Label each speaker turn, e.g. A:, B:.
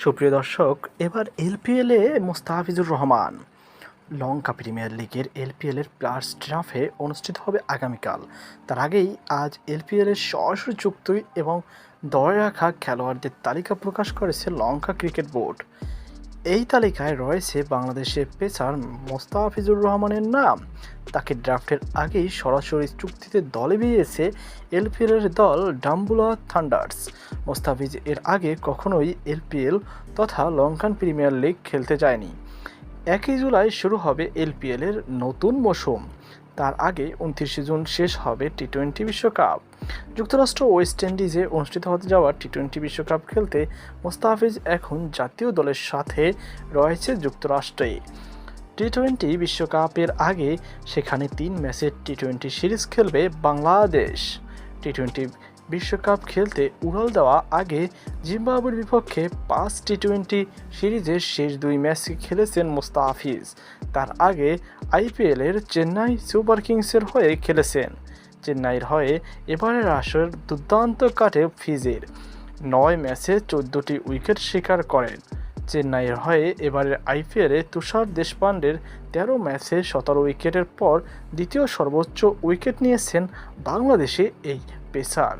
A: সুপ্রিয় দর্শক, এবার এলপিএলে মোস্তাফিজুর রহমান। লঙ্কা প্রিমিয়ার লিগের এলপিএলের প্লাস ড্রাফে অনুষ্ঠিত হবে আগামীকাল। তার আগেই আজ এলপিএলের সরাসরি চুক্তি এবং দরে রাখা খেলোয়াড়দের তালিকা প্রকাশ করেছে লঙ্কা ক্রিকেট বোর্ড। এই তালিকায় রয়েছে বাংলাদেশের পেসার মোস্তাফিজুর রহমানের নাম। তাকে ড্রাফটের আগেই সরাসরি চুক্তিতে দলে বিয়েছে এলপিএলের দল ডাম্বুলা থান্ডার্স। মোস্তাফিজ এর আগে কখনোই এলপিএল তথা লঙ্কান প্রিমিয়ার লিগ খেলতে যায়নি। একই জুলাই শুরু হবে এলপিএলের নতুন মৌসুম। তার আগে উনত্রিশে জুন শেষ হবে টি টোয়েন্টি বিশ্বকাপ। যুক্তরাষ্ট্র ওয়েস্ট ইন্ডিজে অনুষ্ঠিত হতে যাওয়া টি টোয়েন্টি বিশ্বকাপ খেলতে মোস্তাফিজ এখন জাতীয় দলের সাথে রয়েছে যুক্তরাষ্ট্রে। টি টোয়েন্টি বিশ্বকাপের আগে সেখানে তিন ম্যাচের টি টোয়েন্টি সিরিজ খেলবে বাংলাদেশ। টি টোয়েন্টি বিশ্বকাপ খেলতে উড়াল দেওয়া আগে জিম্বাবুয়ের বিপক্ষে পাঁচ টি টোয়েন্টি সিরিজের শেষ দুই ম্যাচ খেলেছেন মোস্তাফিজ। তার আগে আইপিএলের চেন্নাই সুপার কিংসের হয়ে খেলেছেন। চেন্নাইয়ের হয়ে এবারের আসর দুর্দান্ত কাটে ফিজের। নয় ম্যাচে চোদ্দোটি উইকেট শিকার করেন। চেন্নাইয়ের হয়ে এবারের আইপিএলে তুষার দেশপাণ্ডের তেরো ম্যাচে সতেরো উইকেটের পর দ্বিতীয় সর্বোচ্চ উইকেট নিয়েছেন বাংলাদেশে এই পেসার।